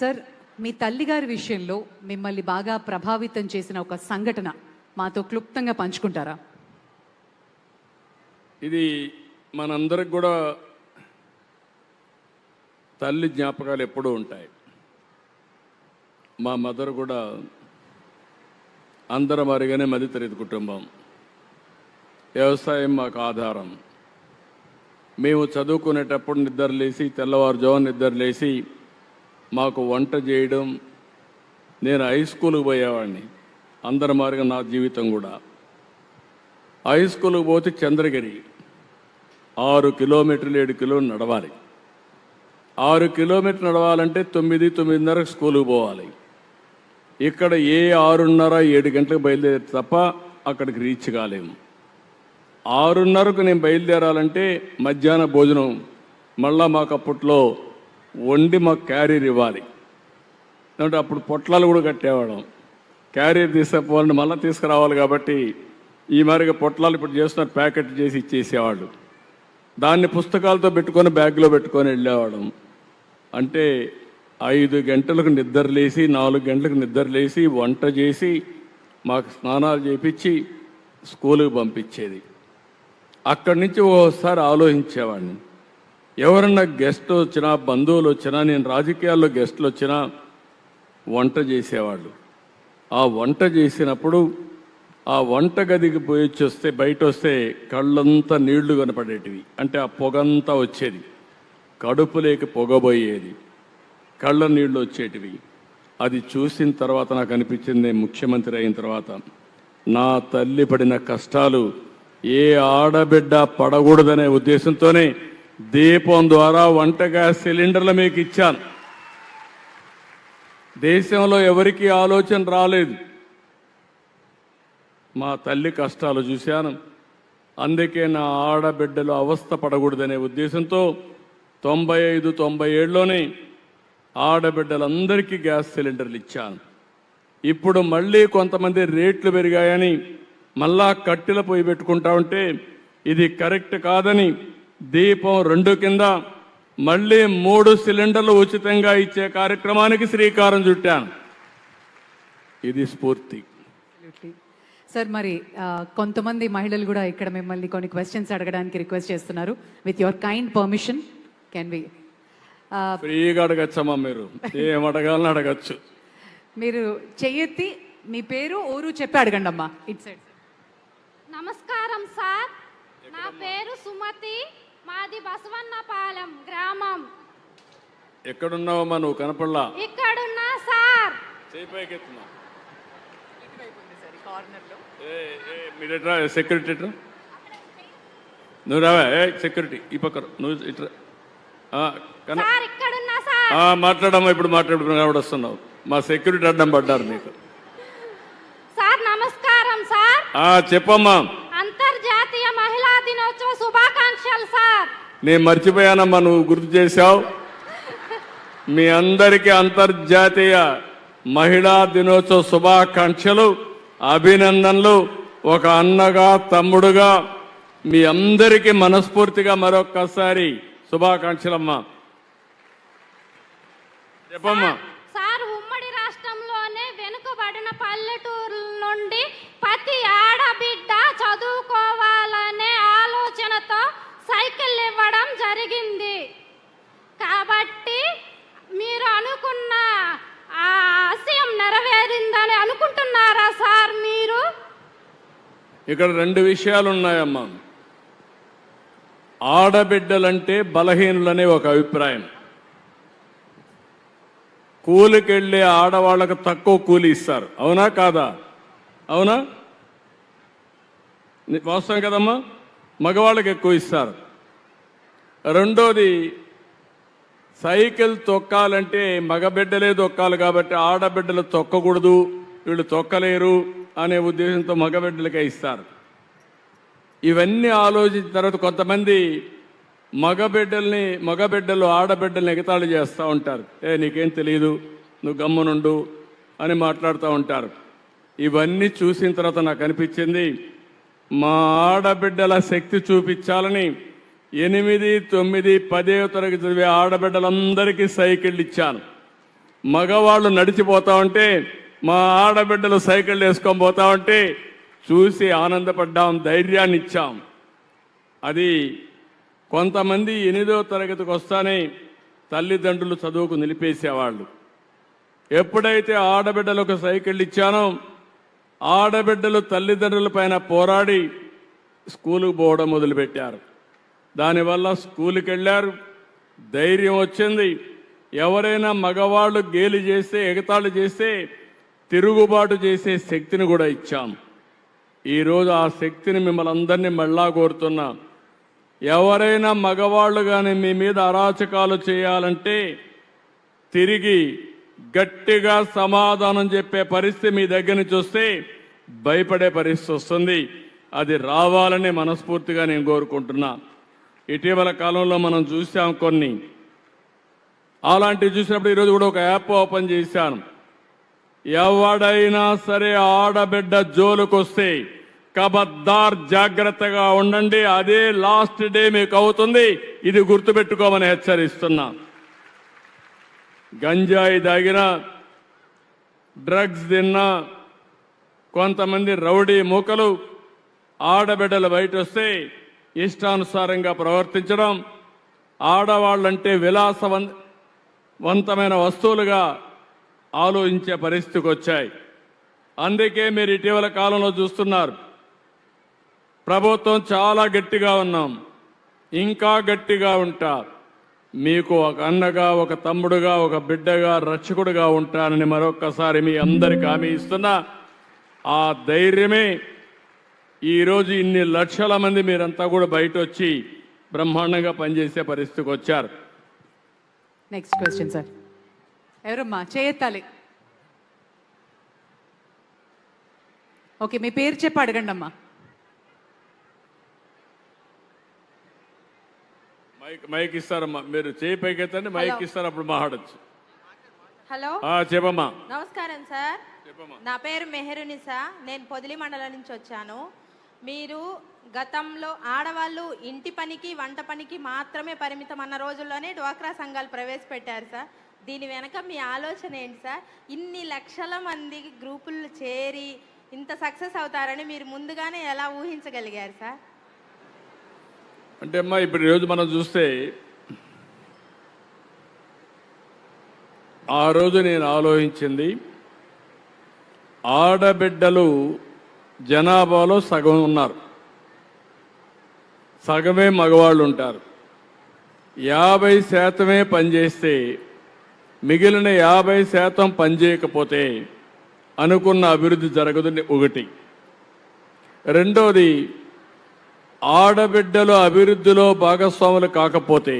Sir మీ తల్లిగారి విషయంలో మిమ్మల్ని బాగా ప్రభావితం చేసిన ఒక సంఘటన మాతో క్లుప్తంగా పంచుకుంటారా? ఇది మనందరికి కూడా తల్లి జ్ఞాపకాలు ఎప్పుడూ ఉంటాయి. మా మదర్ కూడా అందరం వారిగానే మధ్యతరగతి కుటుంబం. వ్యవసాయం మాకు ఆధారం. మేము చదువుకునేటప్పుడు నిద్రలేసి తెల్లవారుజామున నిద్రలేసి మాకు వంట చేయడం నేను హై స్కూల్కి పోయేవాడిని. అందరి మార్గం నా జీవితం కూడా. హై స్కూల్కి పోతే చంద్రగిరి ఆరు కిలోమీటర్లు ఏడు కిలోలు నడవాలి. ఆరు కిలోమీటర్లు నడవాలంటే తొమ్మిది తొమ్మిదిన్నరకు స్కూల్కి పోవాలి. ఇక్కడ ఏ ఆరున్నర ఏడు గంటలకు బయలుదేరి తప్ప అక్కడికి రీచ్ కాలేము. ఆరున్నరకు నేను బయలుదేరాలంటే మధ్యాహ్న భోజనం మళ్ళా మాకు అప్పట్లో వండి మాకు క్యారీర్ ఇవ్వాలి. అంటే అప్పుడు పొట్లాలు కూడా కట్టేవాళ్ళం. క్యారియర్ తీసుకుపోవాలని మళ్ళీ తీసుకురావాలి కాబట్టి ఈ మారిగా పొట్లాలు ఇప్పుడు చేస్తున్నారు ప్యాకెట్ చేసి ఇచ్చేసేవాళ్ళు. దాన్ని పుస్తకాలతో పెట్టుకొని బ్యాగ్లో పెట్టుకొని వెళ్ళేవాళ్ళం. అంటే ఐదు గంటలకు నిద్రలేసి నాలుగు గంటలకు నిద్రలేసి వంట చేసి మాకు స్నానాలు చేపించి స్కూలుకి పంపించేది. అక్కడి నుంచి ఓసారి ఆలోచించేవాడిని. ఎవరన్నా గెస్ట్ వచ్చినా బంధువులు వచ్చినా నేను రాజకీయాల్లో గెస్ట్లు వచ్చినా వంట చేసేవాళ్ళు. ఆ వంట చేసినప్పుడు ఆ వంట గదికి పోయి వస్తే బయట వస్తే కళ్ళంతా నీళ్ళు కనపడేటివి. అంటే ఆ పొగంతా వచ్చేది. కడుపులేకి పొగబోయేది. కళ్ళ నీళ్ళు వచ్చేటివి. అది చూసిన తర్వాత నాకు అనిపించింది నేను ముఖ్యమంత్రి అయిన తర్వాత నా తల్లి పడిన కష్టాలు ఏ ఆడబిడ్డ పడకూడదనే ఉద్దేశంతోనే దీపం ద్వారా వంట గ్యాస్ సిలిండర్లు మీకు ఇచ్చాను. దేశంలో ఎవరికీ ఆలోచన రాలేదు. మా తల్లి కష్టాలు చూశాను. అందుకే నా ఆడబిడ్డలు అవస్థ పడకూడదనే ఉద్దేశంతో తొంభై ఐదు తొంభై ఏడులోనే ఆడబిడ్డలందరికీ గ్యాస్ సిలిండర్లు ఇచ్చాను. ఇప్పుడు మళ్ళీ కొంతమంది రేట్లు పెరిగాయని మళ్ళా కట్టెల పొయ్యి పెట్టుకుంటా ఉంటే ఇది కరెక్ట్ కాదని దీపం రెండు కింద మళ్ళీ మూడు సిలిండర్లు ఉచితంగా ఇచ్చే కార్యక్రమానికి శ్రీకారం చుట్టాను. ఇది స్ఫూర్తి. సార్ మరి కొంతమంది మహిళలు కూడా ఇక్కడ మిమ్మల్ని కొన్ని క్వశ్చన్స్ అడగడానికి రిక్వెస్ట్ చేస్తున్నారు. With your kind permission can be ఫ్రీగా అడగచ్చమ్మా మీరు. ఏం అడగాలని అడగచ్చు. మీరు చెయ్యెత్తి మీ పేరు ఊరు చెప్పి అడగండి అమ్మా ఇట్ సైడ్ నమస్కారం సార్. నా పేరు సుమతి. మాది బసవన్నపాలెం గ్రామం. ఎక్కడున్నావమ్మా నువ్వు కనపడలా? ఇక్కడున్నా సార్. చేయి పైకెత్తున్నా ఏ, ఏ, మీరు ఎట్రా సెక్యూరిటీ ఎట్రా? నువ్వు రావా ఏ సెక్యూరిటీ ఈ పక్కన నువ్వు ఇట్రా. సార్ ఇక్కడున్నా సార్. ఆ, మాట్లాడమ్మా ఇప్పుడు మాట్లాడుకుని కాబట్టి వస్తున్నావు. మా సెక్యూరిటీ అడ్డం పడ్డారు నీకు. సార్ నమస్కారం సార్. ఆ, చెప్పమ్మా అంతర్జాతీయ మహిళా దినోత్సవ శుభాకాంక్షలు సార్ నేను మర్చిపోయానమ్మా నువ్వు గుర్తు చేశావు. మీ అందరికీ అంతర్జాతీయ మహిళా దినోత్సవ శుభాకాంక్షలు అభినందనలు. ఒక అన్నగా తమ్ముడుగా మీ అందరికీ మనస్ఫూర్తిగా మరొక్కసారి శుభాకాంక్షలమ్మా. చెప్పమ్మా. ఇక్కడ రెండు విషయాలు ఉన్నాయమ్మా ఆడబిడ్డలంటే బలహీనులనే ఒక అభిప్రాయం. కూలికెళ్ళే ఆడవాళ్ళకు తక్కువ కూలి ఇస్తారు. అవునా కాదా? అవునా? వాస్తవం కదమ్మా? మగవాళ్ళకి ఎక్కువ ఇస్తారు. రెండోది సైకిల్ తొక్కాలంటే మగబిడ్డలే తొక్కాలి కాబట్టి ఆడబిడ్డలు తొక్కకూడదు. వీళ్ళు తొక్కలేరు. అనే ఉద్దేశంతో మగబిడ్డలకే ఇస్తారు. ఇవన్నీ ఆలోచించిన తర్వాత కొంతమంది మగబిడ్డల్ని మగబిడ్డలు ఆడబిడ్డల్ని ఎగతాళి చేస్తూ ఉంటారు. ఏ నీకేం తెలియదు నువ్వు గమ్మునుండు అని మాట్లాడుతూ ఉంటారు. ఇవన్నీ చూసిన తర్వాత నాకు అనిపించింది మా ఆడబిడ్డల శక్తి చూపించాలని ఎనిమిది తొమ్మిది పదే తరగతి చదివే ఆడబిడ్డలందరికీ సైకిళ్ళు ఇచ్చాను. మగవాళ్ళు నడిచిపోతా ఉంటే మా ఆడబిడ్డలు సైకిల్ వేసుకొని పోతా ఉంటే చూసి ఆనందపడ్డాం ధైర్యాన్ని ఇచ్చాం. అది కొంతమంది ఎనిమిదో తరగతికి వస్తానే తల్లిదండ్రులు చదువుకు నిలిపేసేవాళ్ళు. ఎప్పుడైతే ఆడబిడ్డలకు సైకిల్ ఇచ్చానో ఆడబిడ్డలు తల్లిదండ్రుల పైన పోరాడి స్కూలుకు పోవడం మొదలుపెట్టారు. దానివల్ల స్కూల్కి వెళ్ళారు ధైర్యం వచ్చింది. ఎవరైనా మగవాళ్ళు గేలి చేస్తే ఎగతాళి చేస్తే తిరుగుబాటు చేసే శక్తిని కూడా ఇచ్చాం. ఈరోజు ఆ శక్తిని మిమ్మల్ని అందరినీ మళ్ళా కోరుతున్నాం. ఎవరైనా మగవాళ్ళు కానీ మీ మీద అరాచకాలు చేయాలంటే తిరిగి గట్టిగా సమాధానం చెప్పే పరిస్థితి మీ దగ్గర నుంచి వస్తే భయపడే పరిస్థితి వస్తుంది. అది రావాలని మనస్ఫూర్తిగా నేను కోరుకుంటున్నా. ఇటీవల కాలంలో మనం చూసాం కొన్ని. అలాంటివి చూసినప్పుడు ఈరోజు కూడా ఒక యాప్ ఓపెన్ చేశాను. ఎవడైనా సరే ఆడబిడ్డ జోలుకొస్తే కబద్దార్ జాగ్రత్తగా ఉండండి అదే లాస్ట్ డే మీకు అవుతుంది ఇది గుర్తుపెట్టుకోమని హెచ్చరిస్తున్నా. గంజాయి తాగిన డ్రగ్స్ తిన్న కొంతమంది రౌడీ మూకలు ఆడబిడ్డలు బయట వస్తే ఇష్టానుసారంగా ప్రవర్తించడం ఆడవాళ్ళంటే విలాసవం వంతమైన వస్తువులుగా ఆలోచించే పరిస్థితికి వచ్చాయి. అందుకే మీరు ఇటీవల కాలంలో చూస్తున్నారు. ప్రభుత్వం చాలా గట్టిగా ఉన్నాం. ఇంకా గట్టిగా ఉంటా. మీకు ఒక అన్నగా ఒక తమ్ముడుగా ఒక బిడ్డగా రక్షకుడుగా ఉంటానని మరొక్కసారి మీ అందరికి హామీ ఇస్తున్నా. ఆ ధైర్యమే ఈరోజు ఇన్ని లక్షల మంది మీరంతా కూడా బయట వచ్చి బ్రహ్మాండంగా పనిచేసే పరిస్థితికి వచ్చారు. నెక్స్ట్ క్వశ్చన్ సార్ ఎవరమ్మా? చేయెత్తాలి. ఓకే మీ పేరు చెప్పి అడగండి అమ్మా మైక్ మైక్ ఇస్తారమ్మా. మీరు చేయి పైకెత్తండి మైక్ ఇస్తారు అప్పుడు మాట్లాడచ్చు. హలో ఆ, చెప్పమ్మా. నమస్కారం సార్. నా పేరు మెహరునిసా నేను పొదిలి మండలం నుంచి వచ్చాను. మీరు గతంలో ఆడవాళ్ళు ఇంటి పనికి వంట పనికి మాత్రమే పరిమితం అన్న రోజుల్లోనే డ్వాక్రా సంఘాలు ప్రవేశపెట్టారు సార్. దీని వెనక మీ ఆలోచన ఏంటి సార్? ఇన్ని లక్షల మంది గ్రూపులు చేరి ఇంత సక్సెస్ అవుతారని మీరు ముందుగానే ఎలా ఊహించగలిగారు సార్? అంటే అమ్మా ఇప్పుడు రోజు మనం చూస్తే ఆ రోజు నేను ఆలోచించింది ఆడబిడ్డలు జనాభాలో సగం ఉన్నారు. సగమే మగవాళ్ళు ఉంటారు. యాభై శాతమే పనిచేస్తే మిగిలిన యాభై శాతం పనిచేయకపోతే అనుకున్న అభివృద్ధి జరగదు ఒకటి. రెండోది ఆడబిడ్డలు అభివృద్ధిలో భాగస్వాములు కాకపోతే